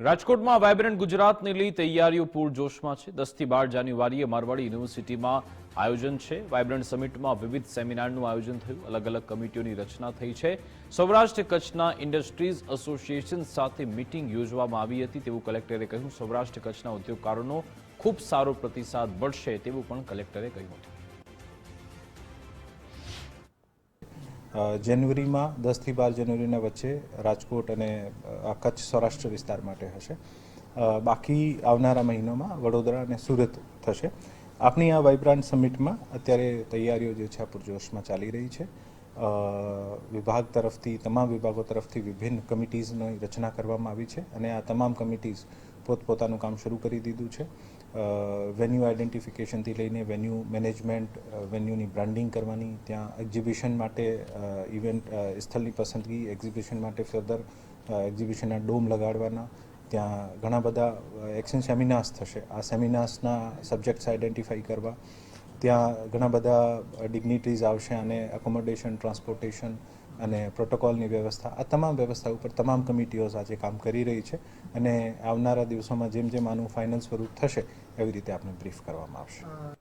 રાજકોટમાં વાયબ્રન્ટ ગુજરાતને લઈ તૈયારીઓ પૂરજોશમાં છે. દસથી બાર જાન્યુઆરીએ મારવાડી યુનિવર્સિટીમાં આયોજન છે. વાયબ્રન્ટ સમિટમાં વિવિધ સેમિનારનું આયોજન થયું. અલગ અલગ કમિટીઓની રચના થઈ છે. સૌરાષ્ટ્ર કચ્છના ઇન્ડસ્ટ્રીઝ એસોસિએશન સાથે મિટિંગ યોજવામાં આવી હતી તેવું કલેક્ટરે કહ્યું. સૌરાષ્ટ્ર કચ્છના ઉદ્યોગકારોનો ખૂબ સારો પ્રતિસાદ મળશે તેવું પણ કલેક્ટરે કહ્યું હતું. જાન્યુઆરીમાં દસથી બાર જાન્યુઆરીના વચ્ચે રાજકોટ અને કચ્છ સૌરાષ્ટ્ર વિસ્તાર માટે હશે. બાકી આવનારા મહિનામાં વડોદરા અને સુરત થશે. આપણી આ વાઇબ્રાન્ટ સમિટમાં અત્યારે તૈયારીઓ જે છે આ પૂરજોશમાં ચાલી રહી છે. વિભાગ તરફથી, તમામ વિભાગો તરફથી વિભિન્ન કમિટીઝની રચના કરવામાં આવી છે અને આ તમામ કમિટીઝ પોતપોતાનું કામ શરૂ કરી દીધું છે. વેન્યુ આઇડેન્ટિફિકેશનથી લઈને વેન્યુ મેનેજમેન્ટ વેન્યુની બ્રાન્ડિંગ કરવાની, ત્યાં એક્ઝિબિશન માટે ઇવેન્ટ સ્થળની પસંદગી એક્ઝિબિશન માટે ફર્ધર એક્ઝિબિશનના ડોમ લગાડવાના, ત્યાં ઘણા બધા એક્શન સેમિનાર્સ થશે. આ સેમિનાર્સના સબ્જેક્ટ્સ આઇડેન્ટિફાઈ કરવા. ત્યાં ઘણા બધા ડિગ્નિટીઝ આવશે અને એકોમોડેશન ટ્રાન્સપોર્ટેશન અને પ્રોટોકોલની વ્યવસ્થા, આ તમામ વ્યવસ્થા ઉપર તમામ કમિટીઓ આજે કામ કરી રહી છે અને આવનારા દિવસોમાં જેમ જેમ આનું ફાઇનલ સ્વરૂપ થશે, એવી રીતે આપણે બ્રીફ કરવામાં આવશે.